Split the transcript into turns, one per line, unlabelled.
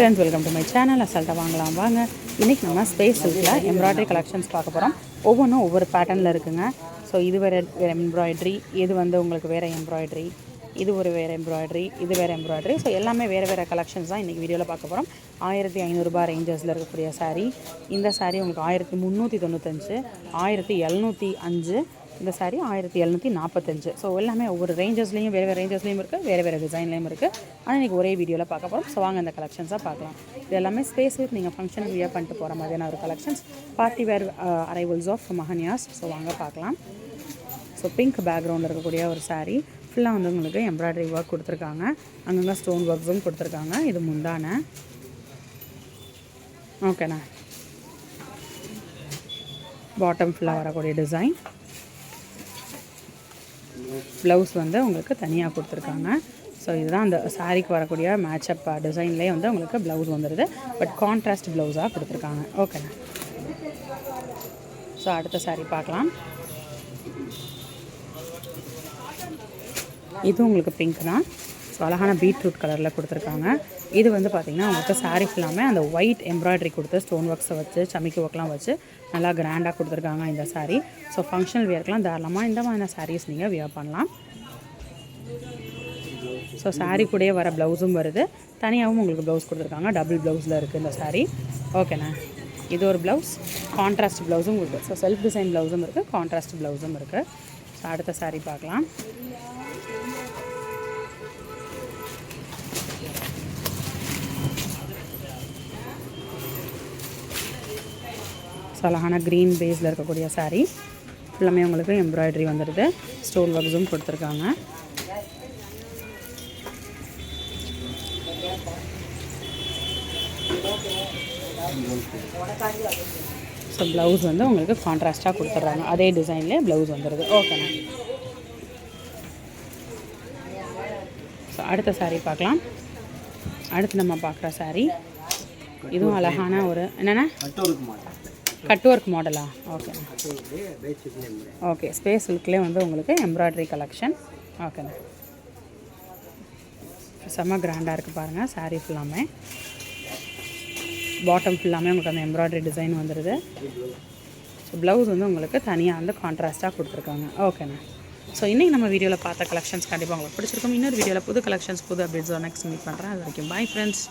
Friends welcome to my channel. அசால்ட்டாக வாங்கலாம் வாங்க. இன்றைக்கி நம்ம ஸ்பேஸ் சில்கில் எம்ப்ராய்டரி கலெக்ஷன்ஸ் பார்க்க போகிறோம் ஒவ்வொன்றும் ஒவ்வொரு பேட்டர்னில் இருக்குங்க. ஸோ இது வேறு எம்ப்ராய்ட்ரி இது வந்து உங்களுக்கு வேறு எம்ப்ராய்டரி இது ஒரு வேறு எம்ப்ராய்டரி இது வேறு எம்ப்ராய்டரி ஸோ எல்லாமே வேறு வேறு கலெக்ஷன்ஸ் தான் இன்றைக்கி வீடியோவில் பார்க்க போகிறோம் ஆயிரத்தி ஐநூறுரூபா ரேஞ்சஸில் இருக்கக்கூடிய சாரீ இந்த சாரீ உங்களுக்கு ஆயிரத்தி முந்நூற்றி தொண்ணூத்தஞ்சு ஆயிரத்தி எழுநூற்றி அஞ்சு இந்த சாரீ ஆயிரத்தி எழுநூற்றி நாற்பத்தஞ்சு ஸோ எல்லாமே ஒவ்வொரு ரேஞ்சஸ்லேயும் வேறு வேறு ரேஞ்சஸ்லேயும் இருக்குது வேறு வேறு டிசைன்லேயும் இருக்குது ஆனால் இன்றைக்கி ஒரே வீடியோவில் பார்க்க போகிறோம் ஸோ வாங்க இந்த கலெக்ஷன்ஸாக பார்க்கலாம். இது எல்லாமே ஸ்பேஸ் வித் நீங்கள் ஃபங்க்ஷனுக்கு வியர் பண்ணிட்டு போகிற மாதிரியான ஒரு collections party wear arrivals of Mahanya's so வாங்க பார்க்கலாம். ஸோ பிங்க் பேக்ரவுண்டில் இருக்கக்கூடிய ஒரு சாரீ ஃபுல்லாக வந்து உங்களுக்கு எம்ப்ராய்டரி ஒர்க் கொடுத்துருக்காங்க. அங்கங்கே ஸ்டோன் ஒர்க்ஸும் கொடுத்துருக்காங்க. இது முந்தானே. ஓகேண்ணா பாட்டம் ஃபுல்லாக வரக்கூடிய டிசைன் ப்ளவுஸ் வந்து உங்களுக்கு தனியாக கொடுத்துருக்காங்க. ஸோ இதுதான் அந்த சாரீக்கு வரக்கூடிய மேட்சப் டிசைன்லேயே வந்து உங்களுக்கு ப்ளவுஸ் வந்துடுது பட் கான்ட்ராஸ்ட் ப்ளவுஸாக கொடுத்துருக்காங்க. ஓகே ஸோ அடுத்த சாரீ பார்க்கலாம். இது உங்களுக்கு பிங்க் தான் ஸோ அழகான பீட்ரூட் கலரில் கொடுத்துருக்காங்க. இது வந்து பார்த்திங்கன்னா உங்களுக்கு saree ஃபுல்லாமே அந்த ஒயிட் எம்ப்ராய்டரி கொடுத்து ஸ்டோன் ஒர்க்ஸை வச்சு சமிக்கி ஒர்க்லாம் வச்சு நல்லா கிராண்டாக கொடுத்துருக்காங்க இந்த சாரீ ஸோ ஃபங்க்ஷனல் வியர்க்கெலாம் தாராளமாக இந்த மாதிரியான சாரீஸ் நீங்கள் வியர் பண்ணலாம். ஸோ சாரீ கூடயே வர ப்ளவுஸும் வருது. தனியாகவும் உங்களுக்கு ப்ளவுஸ் கொடுத்துருக்காங்க. டபுள் ப்ளவுஸில் இருக்குது இந்த சாரீ ஓகேண்ணா இது ஒரு ப்ளவுஸ் கான்ட்ராஸ்ட் ப்ளவுஸும் இருக்குது ஸோ செல்ஃப் டிசைன் ப்ளவுஸும் இருக்குது கான்ட்ராஸ்ட் ப்ளவுஸும் இருக்குது ஸோ அடுத்த சாரீ பார்க்கலாம். ஸோ அழகான க்ரீன் பேஸில் இருக்கக்கூடிய சாரீ ஃபுல்லாமே உங்களுக்கு எம்ப்ராய்டரி வந்துடுது. ஸ்டோன் ஒர்க்ஸும் கொடுத்துருக்காங்க. ஸோ ப்ளவுஸ் வந்து உங்களுக்கு கான்ட்ராஸ்ட்டாக கொடுத்துட்றாங்க. அதே டிசைன்லேயே ப்ளவுஸ் வந்துடுது. ஓகேண்ணா ஸோ அடுத்த சாரீ பார்க்கலாம். அடுத்து நம்ம பார்க்குற சாரீ இதுவும் அழகான ஒரு என்னென்ன? கட் ஒர்க் மாடலா ஓகே ஓகே ஸ்பேஸ் லுக்லேயே வந்து உங்களுக்கு எம்ப்ராய்டரி கலெக்ஷன் ஓகேண்ணா செம்ம கிராண்டாக இருக்குது பாருங்கள் சாரீ ஃபுல்லாமே பாட்டம் ஃபுல்லாமே உங்களுக்கு அந்த எம்ப்ராய்டரி டிசைன் வந்துடுது ஸோ ப்ளவுஸ் வந்து உங்களுக்கு தனியாக வந்து கான்ட்ராஸ்ட்டாக கொடுத்துருக்காங்க. ஓகேண்ணா ஸோ இன்றைக்கி நம்ம வீடியோவில் பார்த்த கலெக்ஷன்ஸ் கண்டிப்பாக உங்களுக்கு பிடிச்சிருக்கும். இன்னொரு வீடியோவில் புது கலெக்ஷன்ஸ் புது அப்டேட்ஸ் நெக்ஸ்ட் மீட் பண்ணுறேன் அது வரைக்கும் பாய் ஃப்ரெண்ட்ஸ்